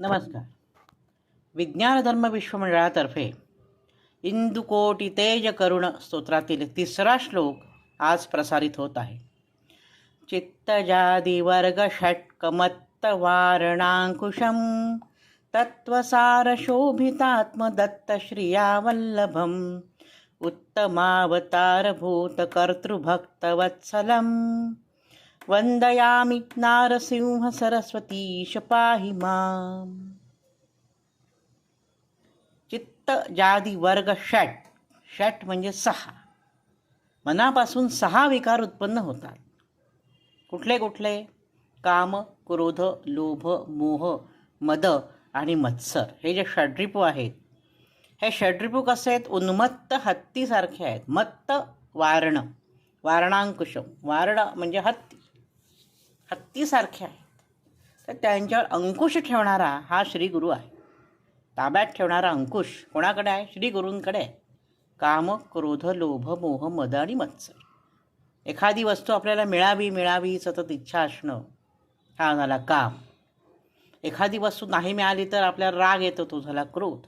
नमस्कार. विज्ञान धर्म विश्वमंडळातर्फे इंदुकोटी तेज करुण स्तोत्रातील तिसरा श्लोक आज प्रसारित होत आहे. चित्तजादी वर्ग षट्कमत्त वारणांकुशम तत्वसार शोभितात्मदत्त श्रियावल्लभम वंदयामि नारसिंह सरस्वतीश पाहि माम। चित्त जादी वर्ग षट। षट म्हणजे सहा। मनापासून सहा विकार उत्पन्न होतात। कुठले कुठले? काम क्रोध लोभ मोह मद आणि मत्सर। हे जे षड्रिपू आहेत हे षड्रिपू कसे आहेत? उन्मत्त हत्तीसारखे आहेत। मत्त वारण। वारणांकुशम वारण म्हणजे हत्ती। हत्तीसारखे आहेत. तर त्यांच्यावर अंकुश ठेवणारा हा श्री गुरु आहे. ताब्यात ठेवणारा अंकुश कोणाकडे आहे? श्री गुरूंकडे आहे. काम क्रोध लोभ मोह मद आणि मत्सर. एखादी वस्तू आपल्याला मिळावी मिळावी सतत इच्छा असणं हा झाला काम. एखादी वस्तू नाही मिळाली तर आपल्याला राग येतो तो झाला क्रोध.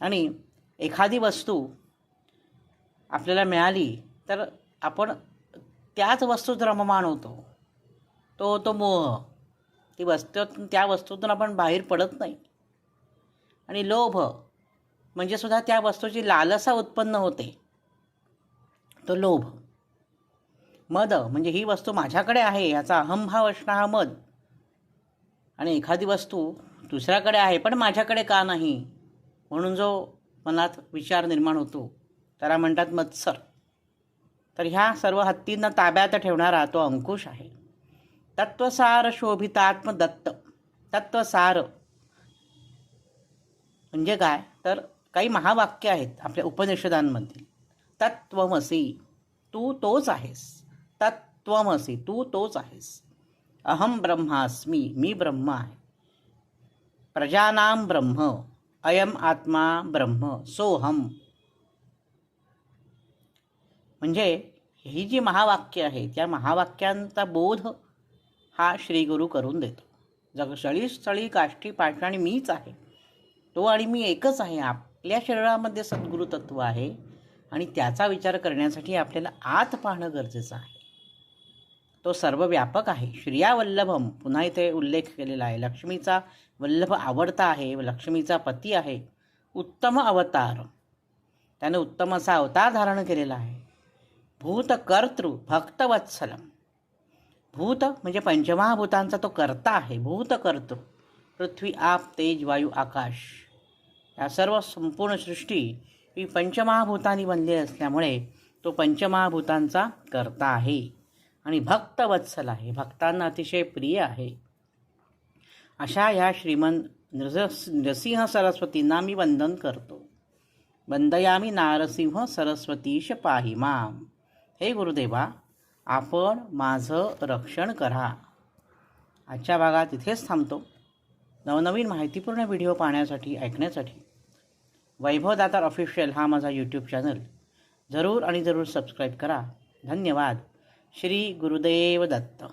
आणि एखादी वस्तू आपल्याला मिळाली तर आपण त्याच वस्तूत रममाण होतो. तो तो मोह ती वस्तूतून त्या वस्तूतून आपण बाहेर पडत नाही. आणि लोभ म्हणजे सुद्धा त्या वस्तूची लालसा उत्पन्न होते. तो लोभ. मद म्हणजे ही वस्तू माझ्याकडे आहे याचा अहंभाव असणं हा मद. आणि एखादी वस्तू दुसऱ्याकडे आहे पण माझ्याकडे का नाही? म्हणून जो मनात विचार निर्माण होतो त्याला म्हणतात मत्सर. तर ह्या सर्व हत्तींना ताब्यात ठेवणारा तो अंकुश आहे. तत्वसार शोभितात्म दत्त. तत्वसार म्हणजे काय? तर काही महावाक्य आहेत आपल्या उपनिषदांमध्ये तत्वमसी तू तोच आहेस. तत्वमसी तू तोच आहेस. अहम ब्रह्मास्मी मी ब्रह्म आहे. प्रजानाम ब्रह्म अयम आत्मा ब्रह्म सोहम म्हणजे ही जी महावाक्य आहे त्या महावाक्यांचा बोध हा श्रीगुरू करून देतो. जग स्थळी स्थळी काष्टी पाषाणी मीच आहे. तो आणि मी एकच आहे. आपल्या शरीरामध्ये सद्गुरु तत्व आहे आणि त्याचा विचार करण्यासाठी आपल्याला आत पाहणं गरजेचं आहे. तो सर्व व्यापक आहे. श्रिया वल्लभम पुन्हा इथे उल्लेख केलेला आहे. लक्ष्मीचा वल्लभ आवडता आहे लक्ष्मीचा पती आहे. उत्तम अवतार. त्यानं उत्तम असा अवतार धारण केलेला आहे. भूतकर्तृ भक्तवत्सलम. भूत म्हणजे पंचमहाभूतांचा तो कर्ता आहे भूत करतो. पृथ्वी आप तेज वायू आकाश. या सर्व संपूर्ण सृष्टी ही पंचमहाभूतांनी बनलेली असल्यामुळे तो पंचमहाभूतांचा कर्ता आहे. आणि भक्तवत्सल आहे. भक्तांना अतिशय प्रिय आहे. अशा ह्या श्रीमंत नृस नृसिंह सरस्वतींना मी वंदन करतो. वंदयामी नारसिंह सरस्वतीश पाही हे गुरुदेवा आपण माझं रक्षण करा. आजच्या भागात इथेच थांबतो. नवनवीन माहितीपूर्ण व्हिडिओ पाहण्यासाठी ऐकण्यासाठी वैभव दातार ऑफिशियल हा माझा यूट्यूब चॅनल जरूर आणि जरूर सबस्क्राईब करा. धन्यवाद. श्री गुरुदेव दत्त.